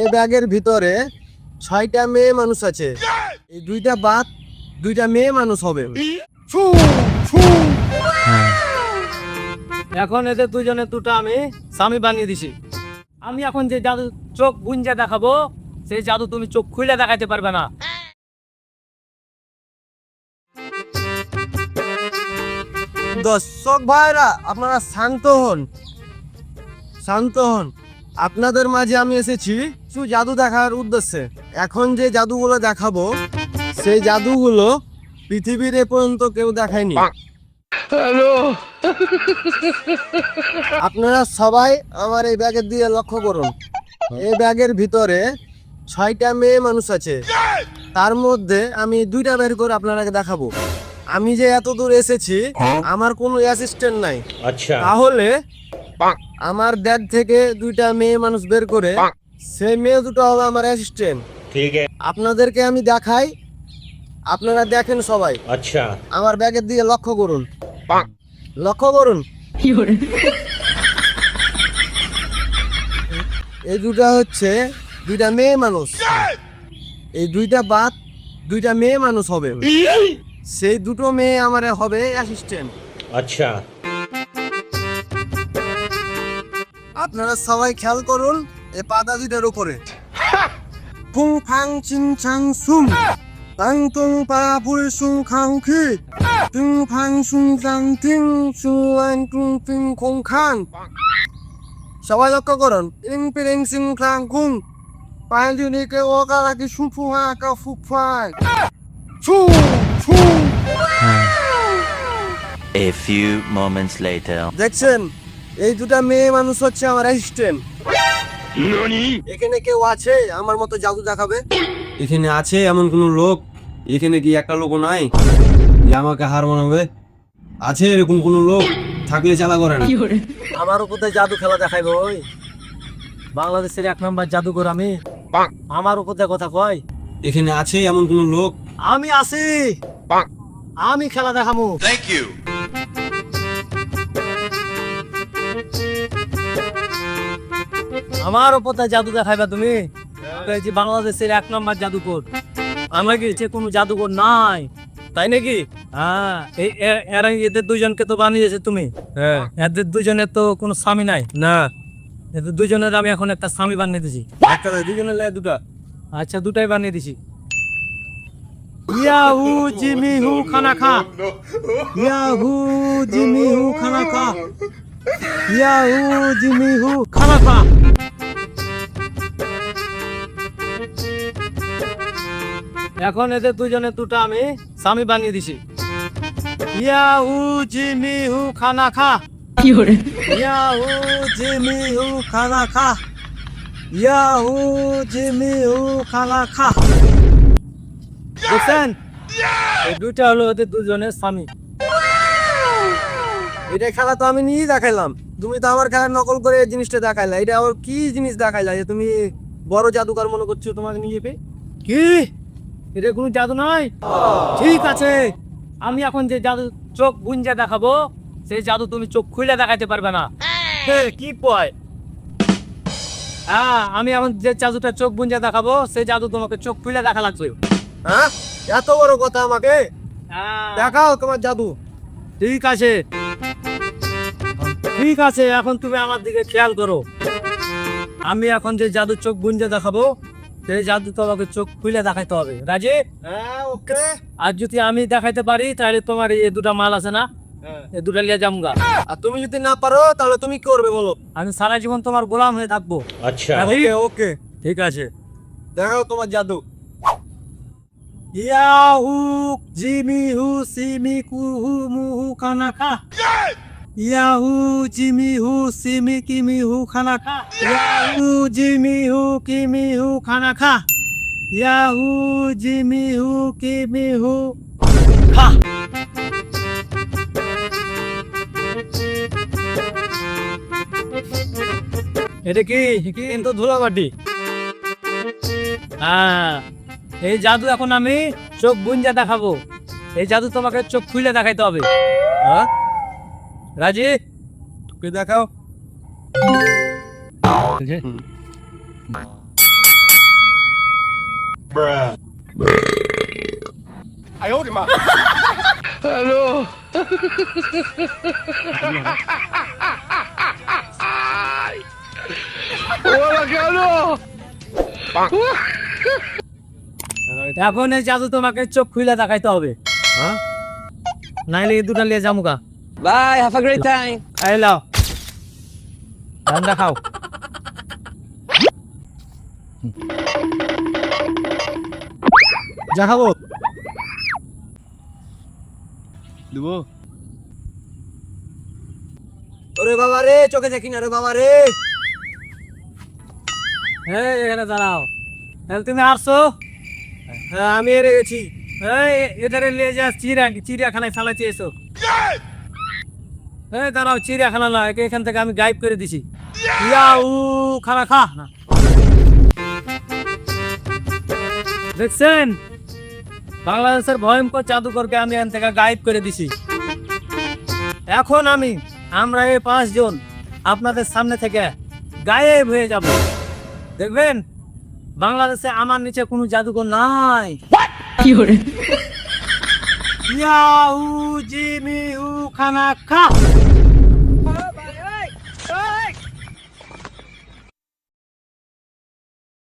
এই ব্যাগের ভিতরে ছয়টা মেয়ে মানুষ আছে। এই দুইটা বাদ দুইটা মেয়ে মানুষ হবে। এখন এদের দুজনে দুটো আমি স্বামী বানিয়ে দিছি। আমি এখন যে জাদু চোখ গুঞ্জা দেখাবো সেই জাদু তুমি চোখ খুলে দেখাতে পারবে না। দর্শক ভাইরা আপনারা শান্ত হন। শান্ত হন। আপনাদের মাঝে আমি এসেছি কিছু জাদু দেখার উদ্দেশ্যে। এখন যে জাদুগুলো দেখাবো সেই জাদুগুলো পৃথিবীর এ পর্যন্ত কেউ দেখায়নি। আপনারা সবাই আমার এই ব্যাগের দিয়ে লক্ষ্য করুন। এই ব্যাগের ভিতরে ছয়টা মেয়ে মানুষ আছে। তার মধ্যে আমি দুইটা বের করে আপনারা দেখাবো। আমি যে এত দূর এসেছি হ্যাঁ। আমার কোনো অ্যাসিস্ট্যান্ট নাই। আচ্ছা। তাহলে আমার দেখ থেকে দুইটা মেয়ে মানুষ বের করে সেই মেয়ে দুটো হবে আমার অ্যাসিস্ট্যান্ট ঠিক আপনাদেরকে আমি দেখাই। আপনারা দেখেন সবাই। আচ্ছা। আমার ব্যাগের দিকে লক্ষ্য করুন। লক্ষ্য করুন। এই দুটা হচ্ছে দুইটা মেয়ে মানুষ। এই দুইটা বাদ দুইটা মেয়ে মানুষ হবে। সেই দুটো মেয়ে আমার হবে অ্যাসিস্ট্যান্ট আচ্ছা। আপনারা সবাই খেয়াল করুন এই পাতা দুইটার উপরে। ফুং ফাং চিং চাং সুম তাং তুং পা পুই সুং খাং খি। তিং ফাং সুং চাং তিং সু আং টুং তিং খং খাং। সবাই লক্ষ্য করুন ইং পিরিং সিং খাং কুং পাই দিনি কে ও কা কি সু ফু হা কা ফু ফাই। ছু ছু। A few moments later. দেখছেন? এই দুটা মেয়ে মানুষ হচ্ছে আমার অ্যাসিস্ট্যান্ট এখানে কেউ আছে? আমার মতো জাদু দেখাবে? এখানে আছে এমন কোনো লোক? এখানে কি একটা লোক নাই? যে আমাকে হার মানাবে? আছে এরকম কোনো লোক? থাকলে চালা করে না। আমার উপর দিয়ে জাদু খেলা দেখাইবে ওই। বাংলাদেশের এক নম্বর জাদুঘর আমি। আমার উপর দিয়ে কথা কয়। এখানে আছে এমন কোনো লোক? আমি আছি। আমি খেলা দেখামু। আমার উপর দিয়ে জাদু দেখাইবা তুমি? যে বাংলাদেশের এক নম্বর জাদুকর। আমার কি যে কোনো জাদুকর নাই? তাই নাকি? হ্যাঁ এই এরা এদের দুজনকে তো বানিয়েছে তুমি। হ্যাঁ। এদের দুজনের তো কোনো স্বামী নাই? না। এদের দুজনের আমি এখন একটা স্বামী বানিয়ে দিছি। একটা দুজনের লাই দুটা। আচ্ছা দুটাই বানিয়ে দিছি। ইয়াহু জিমি হু খানা খা। ইয়াহু জিমি হু খানা খা। ইয়াহু জিমি হু খানা খা। এখন এদের দুজনে দুটা আমি স্বামী বানিয়ে দিছি। ইয়াহু জিমি হু খানা খা। ইয়াহু জিমি হু খানা খা ইয়াহু জিমি হু খানা খা দেখছেন এই দুইটা হলো ওদের দুজনের স্বামী। এটা খেলা তো আমি নিজেই দেখাইলাম। তুমি তো আমার খেলার নকল করে এই জিনিসটা দেখাইলা। এটা আবার কি জিনিস দেখাইলা যে তুমি বড় জাদুকর মনে করছ তোমাকে নিয়ে পেয়ে? কি? এটা কোনো জাদু নয়। ঠিক আছে আমি এখন যে জাদু চোখ গুঞ্জা দেখাবো সেই জাদু তুমি চোখ খুলে দেখাতে পারবে না। কি পয়? হ্যাঁ আমি এখন যে জাদুটা চোখ গুঞ্জা দেখাবো সেই জাদু তোমাকে চোখ খুলে দেখা লাগবে। হ্যাঁ? এত বড় কথা আমাকে? হ্যাঁ, দেখাও তোমার জাদু। ঠিক আছে। ঠিক আছে এখন তুমি আমার দিকে খেয়াল করো। আমি এখন যে জাদু চোখ গুঞ্জে দেখাবো সেই জাদু তোমাকে চোখ খুলে দেখাইতে হবে। রাজি? হ্যাঁ, ওকে। আর যদি আমি দেখাইতে পারি তাহলে তোমার এই দুটা মাল আছে না? হ্যাঁ। এই দুটা লিয়ে জামগা আর তুমি যদি না পারো তাহলে তুমি কি করবে বলো? আমি সারা জীবন তোমার গোলাম হয়ে থাকব। আচ্ছা। ওকে ঠিক আছে। দেখাও তোমার জাদু। ইয়াহু জিমিহু সিমিকুহু মুহু কানাকা। ইয়াহু জিমি হু সিমি কিমি হু খানা খা। ইয়াহু জিমি হু কিমি হু খানা খা। ইয়াহু জিমি হু কিমি হু খা। এটা কি? কিন্তু ধুলাবাটি হ্যাঁ। এই জাদু এখন আমি চোখ বুঞ্জা দেখাবো। এই জাদু তোমাকে চোখ খুলে দেখাইতে হবে। হ্যাঁ? রাজি? তুমি দেখাও। এখন এই জাদু তোমাকে চোখ খুলে দেখাইতে হবে। হ্যাঁ? নাইলে দুটা নিয়ে যামুকা Bye. Have a great time. এই লাও ঠান্ডা খাও যা খাব দেবো ওরে বাবা রে চোখে দেখি না রে বাবা রে এই এখানে দাঁড়াও তাহলে তুমি আসছো হ্যাঁ আমি এরে গেছি এই এটারে নিয়ে যা চিড়িয়া চিড়িয়াখানায় ফেলাইতে এসো এই দাঁড়াও চিড়িয়াখানা না এখান থেকে আমি গাইব করে দিছি। ইয়াউ খানা খা। না দেখছেন? বাংলাদেশের ভয়ঙ্কর জাদুকরকে আমি এখান থেকে গাইব করে দিছি। এখন আমি আমরা এই পাঁচজন আপনাদের সামনে থেকে গায়েব হয়ে যাব। দেখবেন? বাংলাদেশে আমার নিচে কোনো জাদুকর নাই। কি ইয়াউ জিমি উ খানা খা।